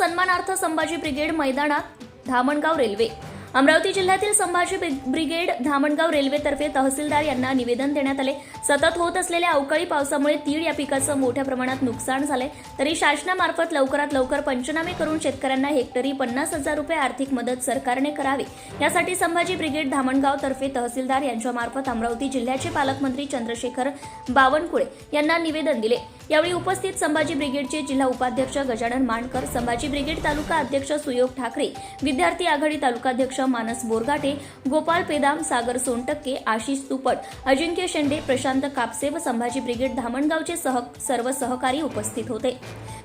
सन्मानार्थ संभाजी ब्रिगेड मैदानात धामणगाव रेल्वे. अमरावती जिल्ह्यातील संभाजी ब्रिगेड धामणगाव रेल्वेतर्फे तहसीलदार यांना निवेदन देण्यात आले. सतत होत असलेल्या अवकाळी पावसामुळे तीळ या पिकाचं मोठ्या प्रमाणात नुकसान झालंय. तरी शासनामार्फत लवकरात लवकर पंचनामे करून शेतकऱ्यांना हेक्टरी पन्नास हजार रुपये आर्थिक मदत सरकारने करावी. यासाठी संभाजी ब्रिगेड धामणगाव तर्फे तहसीलदार यांच्यामार्फत अमरावती जिल्ह्याचे पालकमंत्री चंद्रशेखर बावनकुळे यांना निवेदन दिले. यावेळी उपस्थित संभाजी ब्रिगेडचे जिल्हा उपाध्यक्ष गजानन मानकर संभाजी ब्रिगेड तालुका अध्यक्ष सुयोग ठाकरे विद्यार्थी आघाडी तालुकाध्यक्ष मानस बोरगाटे गोपाल पेदाम सागर सोनटक्के आशिष तुपट अजिंक्य शेंडे प्रशांत कापसे व संभाजी ब्रिगेड धामणगावचे सह सर्व सहकारी उपस्थित होते.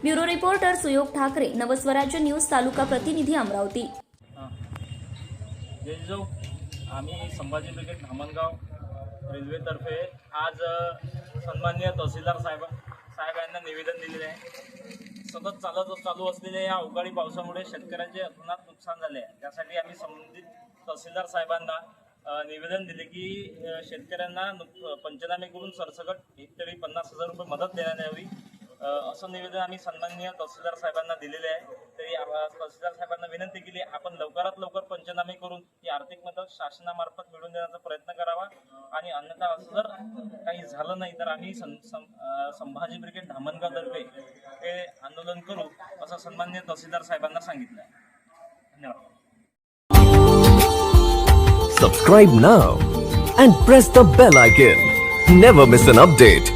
Bureau reporter Suyog Thakare Navswarajya news तालुका प्रतिनिधी अमरावती. आम्ही संभाजी ब्रिगेड धामणगाव रेल्वेतर्फे आज अ, सन्माननीय तहसीलदार साहेब साहेब यांना निवेदन दिलेले आहे. सतत चालत चालू असलेल्या या अवकाळी पावसामुळे शेतकऱ्यांचे अतोनात नुकसान झाले आहे. त्यासाठी आम्ही संबंधित तहसीलदार साहेबांना निवेदन दिले की शेतकऱ्यांना पंचनामे करून सरसकट हेक्टरी पन्नास हजार रुपये मदत देण्यात यावी. असं निवेदन आम्ही सन्माननीय तहसीलदार साहेबांना दिलेले आहे. तरी आ- विनंती केली आपण लवकरात लवकर पंचनामे करून ही आर्थिक मदत शासनामार्फत मिळवून देण्याचा प्रयत्न करावा आणि अन्यथा असं जर काही झालं नाही तर आम्ही संभाजी ब्रिगेड धामणगावतर्फे हे आंदोलन करू असं सन्मान्य तहसीलदार साहेबांना सांगितलं धन्यवाद Subscribe now and press the bell icon. Never miss an update.